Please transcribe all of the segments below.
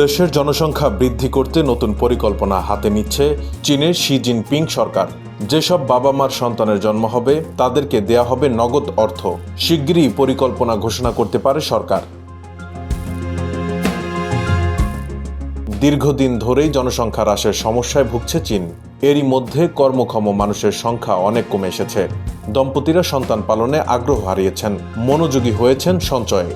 দেশের জনসংখ্যা বৃদ্ধি করতে নতুন পরিকল্পনা হাতে নিচ্ছে চীনের শি জিনপিং সরকার। যেসব বাবা মার সন্তানের জন্ম হবে, তাদেরকে দেয়া হবে নগদ অর্থ। শিগগিরই পরিকল্পনা ঘোষণা করতে পারে সরকার। দীর্ঘদিন ধরেই জনসংখ্যা হ্রাসের সমস্যায় ভুগছে চীন। এরই মধ্যে কর্মক্ষম মানুষের সংখ্যা অনেক কমে এসেছে। দম্পতিরা সন্তান পালনে আগ্রহ হারিয়েছেন, মনোযোগী হয়েছেন সঞ্চয়ে।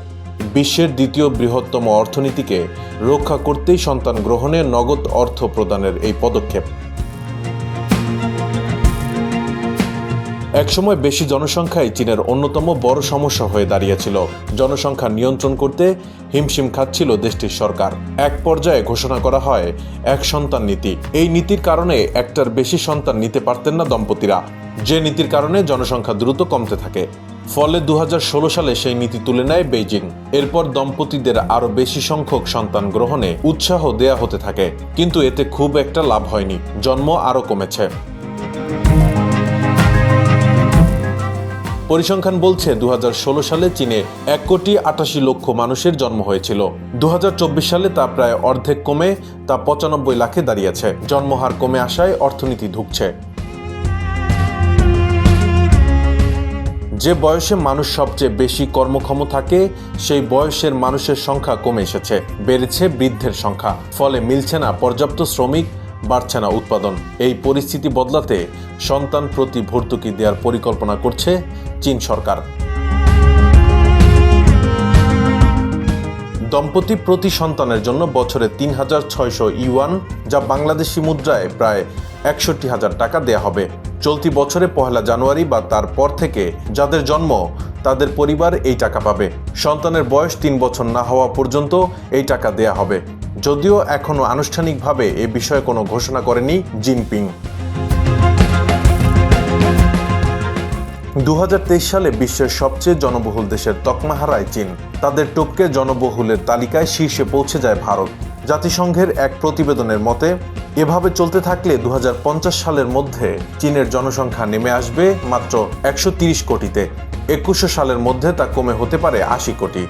বিশ্বের দ্বিতীয় বৃহত্তম অর্থনীতিকে রক্ষা করতেই সন্তান গ্রহণে নগদ অর্থ প্রদানের এই পদক্ষেপ। একসময় বেশি জনসংখ্যাই চীনের অন্যতম বড় সমস্যা হয়ে দাঁড়িয়েছিল। জনসংখ্যা নিয়ন্ত্রণ করতে হিমশিম খাচ্ছিল দেশটির সরকার। এক পর্যায়ে ঘোষণা করা হয়, এক সন্তান নীতি। এই নীতির কারণে একটার বেশি সন্তান নিতে পারতেন না দম্পতিরা। যে নীতির কারণে জনসংখ্যা দ্রুত কমতে থাকে। ফলে দু হাজার ষোলো সালে সেই নীতি তুলে নেয় বেইজিং। এরপর দম্পতিদের আরও বেশি সংখ্যক সন্তান গ্রহণে উৎসাহ দেয়া হতে থাকে। কিন্তু এতে খুব একটা লাভ হয়নি, জন্ম আরও কমেছে। পরিসংখ্যান বলছে দু হাজার ষোলো সালে চীনে এক কোটি আটাশি লক্ষ মানুষের জন্ম হয়েছিল। দু হাজার চব্বিশ সালে তা প্রায় অর্ধেক কমে, তা পঁচানব্বই লাখে দাঁড়িয়েছে। জন্মহার কমে আসায় অর্থনীতি ধুকছে। যে বয়সে মানুষ সবচেয়ে বেশি কর্মক্ষম থাকে, সেই বয়সের মানুষের সংখ্যা কমে এসেছে, বেড়েছে বৃদ্ধের সংখ্যা। ফলে মিলছে না পর্যাপ্ত শ্রমিক, বাড়ছে না উৎপাদন। এই পরিস্থিতি বদলাতে সন্তান প্রতি ভর্তুকি দেওয়ার পরিকল্পনা করছে চীন সরকার। দম্পতি প্রতি সন্তানের জন্য বছরে তিন হাজার ছয়শো ইউয়ান, যা বাংলাদেশি মুদ্রায় প্রায় একষট্টি হাজার টাকা দেয়া হবে। চলতি বছরে পহেলা জানুয়ারি বা তার পর থেকে যাদের জন্ম, তাদের পরিবার এই টাকা পাবে। সন্তানের বয়স তিন বছর না হওয়া পর্যন্ত এই টাকা দেয়া হবে। যদিও এখনও আনুষ্ঠানিকভাবে এ বিষয়ে কোনো ঘোষণা করেনি জিনপিং। দু হাজার তেইশ সালে বিশ্বের সবচেয়ে জনবহুল দেশের তকমা হারায় চীন। তাদের টপকে জনবহুলের তালিকায় শীর্ষে পৌঁছে যায় ভারত। জাতিসংঘের এক প্রতিবেদনের মতে এভাবে চলতে থাকলে দু হাজার পঞ্চাশ সালের মধ্যে চীনের জনসংখ্যা নেমে আসবে মাত্র একশো কোটিতে। একুশশো সালের মধ্যে তা কমে হতে পারে আশি কোটি।